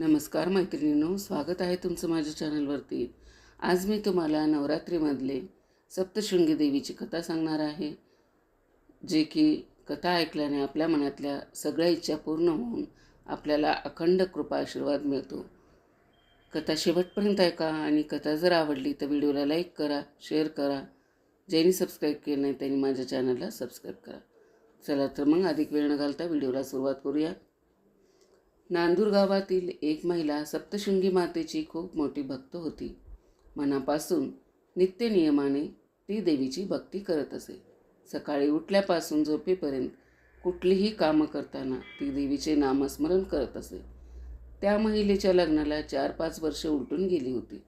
नमस्कार मैत्रिणींनो स्वागत आहे तुमचं माझ्या चॅनलवरती. आज मी तुम्हाला नवरात्रीमधले सप्तशृंगी देवीची कथा सांगणार आहे जे की कथा ऐकल्याने आपल्या मनातल्या सगळ्या इच्छा पूर्ण होऊन आपल्याला अखंड कृपा आशीर्वाद मिळतो. कथा शेवटपर्यंत ऐका आणि कथा जर आवडली तर व्हिडिओला लाईक करा शेअर करा. ज्यांनी सबस्क्राईब केलं नाही त्यांनी माझ्या चॅनलला सबस्क्राईब करा. चला तर मग अधिक वेळ न घालता व्हिडिओला सुरुवात करूया. नांदूर गावातील एक महिला सप्तशृंगी मातेची खूप मोठी भक्त होती. मनापासून नित्य नियमाने ती देवीची भक्ती करत असे. सकाळी उठल्यापासून झोपेपर्यंत कुठलीही कामं करताना ती देवीचे नामस्मरण करत असे. त्या महिलेच्या लग्नाला चार पाच वर्ष उलटून गेली होती.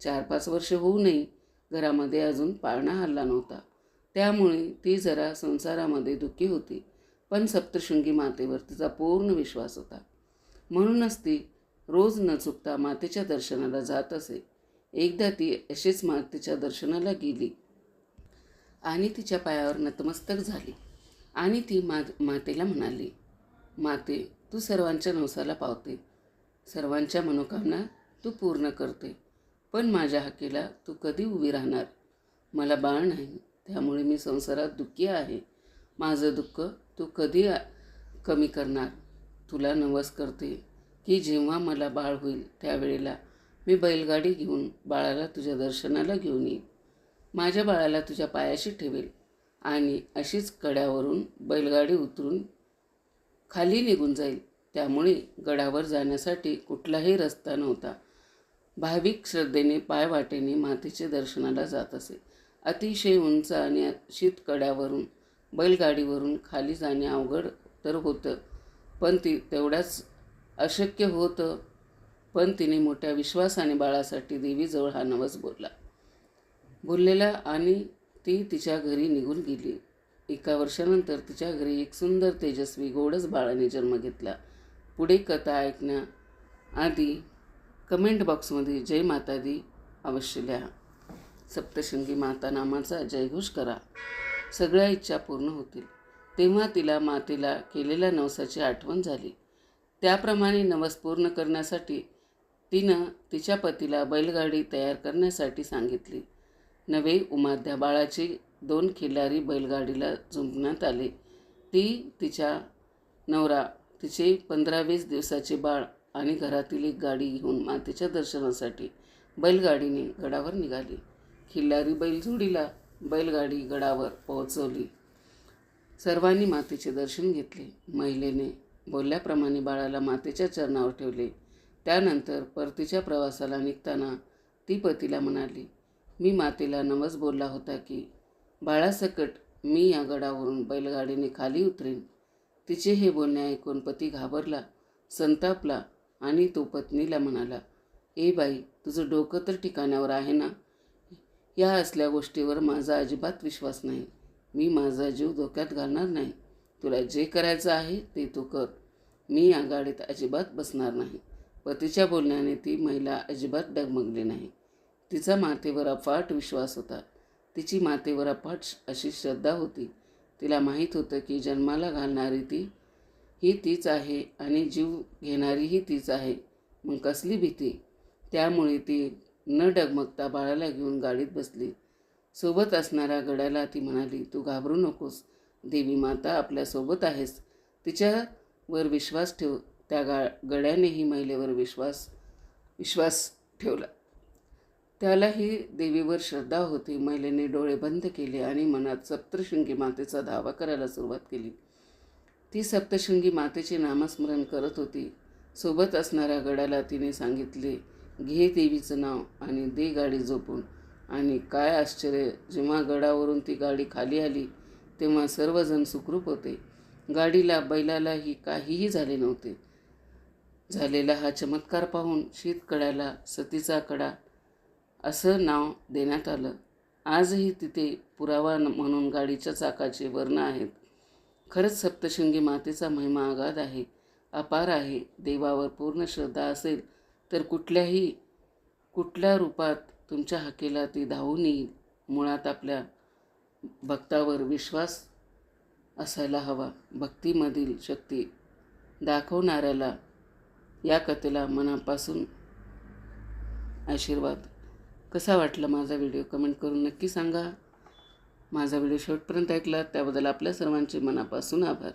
चार पाच वर्ष होऊनही घरामध्ये अजून पाळणा हल्ला नव्हता. त्यामुळे ती जरा संसारामध्ये दुःखी होती पण सप्तशृंगी मातेवर तिचा पूर्ण विश्वास होता. म्हणूनच ती रोज न चुकता मातेच्या दर्शनाला जात असे. एकदा ती अशीच मातेच्या दर्शनाला गेली आणि तिच्या पायावर नतमस्तक झाली आणि ती मा मातेला म्हणाली माते तू सर्वांच्या नवसाला पावते. सर्वांच्या मनोकामना तू पूर्ण करते. पण माझ्या हाकेला तू कधी उभी राहणार? मला बाळ नाही. त्यामुळे मी संसारात दुःखी आहे. माझं दुःख तू कधी कमी करणार? तुला नवस करते की जेव्हा मला बाळ होईल त्यावेळेला मी बैलगाडी घेऊन बाळाला तुझ्या दर्शनाला घेऊन येईन. माझ्या बाळाला तुझ्या पायाशी ठेवेल आणि अशीच कड्यावरून बैलगाडी उतरून खाली निघून जाईल. त्यामुळे गडावर जाण्यासाठी कुठलाही रस्ता नव्हता. भाविक श्रद्धेने पायवाटेने मातेचे दर्शनाला जात असे. अतिशय उंच आणि शीत कड्यावरून बैलगाडीवरून खाली जाणे अवघड तर होतं. पण ती तेवढ्याच अशक्य होतं पण तिने मोठ्या विश्वासाने बाळासाठी देवीजवळ हा नवस बोलला. बोललेला आणि ती तिच्या घरी निघून गेली. एका वर्षानंतर तिच्या घरी एक सुंदर तेजस्वी गोडच बाळाने जन्म घेतला. पुढे कथा ऐकण्याआधी कमेंट बॉक्समध्ये जय माता दी अवश्य लिहा. सप्तशृंगी माता नामाचा जयघोष करा. सगळ्या इच्छा पूर्ण होतील. तेव्हा तिला मातेला केलेल्या नवसाची आठवण झाली. त्याप्रमाणे नवस पूर्ण करण्यासाठी तिनं तिच्या पतीला बैलगाडी तयार करण्यासाठी सांगितली. नवे उमाध्या बाळाची दोन खिल्लारी बैलगाडीला झुंपण्यात आले. ती तिच्या नवरा तिचे पंधरा वीस दिवसाचे बाळ आणि घरातील एक गाडी घेऊन मातेच्या दर्शनासाठी बैलगाडीने गडावर निघाली. खिल्लारी बैलजोडीला बैलगाडी गडावर पोहोचवली. सर्वांनी मातेचे दर्शन घेतले. महिलेने बोलल्याप्रमाणे बाळाला मातेच्या चरणावर ठेवले. त्यानंतर परतीच्या प्रवासाला निघताना ती पतीला म्हणाली मी मातेला नवस बोलला होता की बाळासकट मी या गडावरून बैलगाडीने खाली उतरेन. तिचे हे बोलणे ऐकून पती घाबरला संतापला आणि तो पत्नीला म्हणाला ए बाई तुझं डोकं तर ठिकाणावर आहे ना? या असल्या गोष्टीवर माझा अजिबात विश्वास नाही. मी माझा जीव धोक्यात घालणार नाही. तुला जे करायचं आहे ते तू कर. मी या गाडीत अजिबात बसणार नाही. पतीच्या बोलण्याने ती महिला अजिबात डगमगली नाही. तिचा मातेवर अफाट विश्वास होता. तिची मातेवर अफाट अशी श्रद्धा होती. तिला माहीत होतं की जन्माला घालणारी ती ही तीच आहे आणि जीव घेणारीही तीच आहे. मग कसली भीती? त्यामुळे ती न डगमगता बाळाला घेऊन गाडीत बसली. सोबत असणाऱ्या गड्याला ती म्हणाली तू घाबरू नकोस देवी माता आपल्यासोबत आहेस. तिच्यावर विश्वास ठेव. त्या गा गड्यानेही महिलेवर विश्वास विश्वास ठेवला. त्यालाही देवीवर श्रद्धा होती. महिलेने डोळे बंद केले आणि मनात सप्तशृंगी मातेचा धावा करायला सुरुवात केली. ती सप्तशृंगी मातेचे नामस्मरण करत होती. सोबत असणाऱ्या गड्याला तिने सांगितले घे देवीचं नाव आणि दे गाडी झोपून आणि काय आश्चर्य जेव्हा गडावरून ती गाडी खाली आली तेव्हा सर्वजण सुखरूप होते. गाडीला बैलालाही काहीही झाले नव्हते. झालेला हा चमत्कार पाहून शीतकड्याला सतीचा कडा असं नाव देण्यात आलं. आजही तिथे पुरावा न- म्हणून गाडीच्या चाकाचे वर्ण आहेत. खरंच सप्तशृंगी मातेचा महिमा आगाध आहे अपार आहे. देवावर पूर्ण श्रद्धा असेल तर कुठल्याही कुठल्या रूपात तुमच्या हाकेला ती धावून येईल मुळात आपल्या भक्तावर विश्वास असायला हवा. भक्तीमधील शक्ती दाखवणाऱ्याला या कथेला मनापासून आशीर्वाद. कसा वाटला माझा व्हिडिओ? कमेंट करून नक्की सांगा. माझा व्हिडिओ शेवटपर्यंत ऐकला त्याबद्दल आपल्या सर्वांचे मनापासून आभार.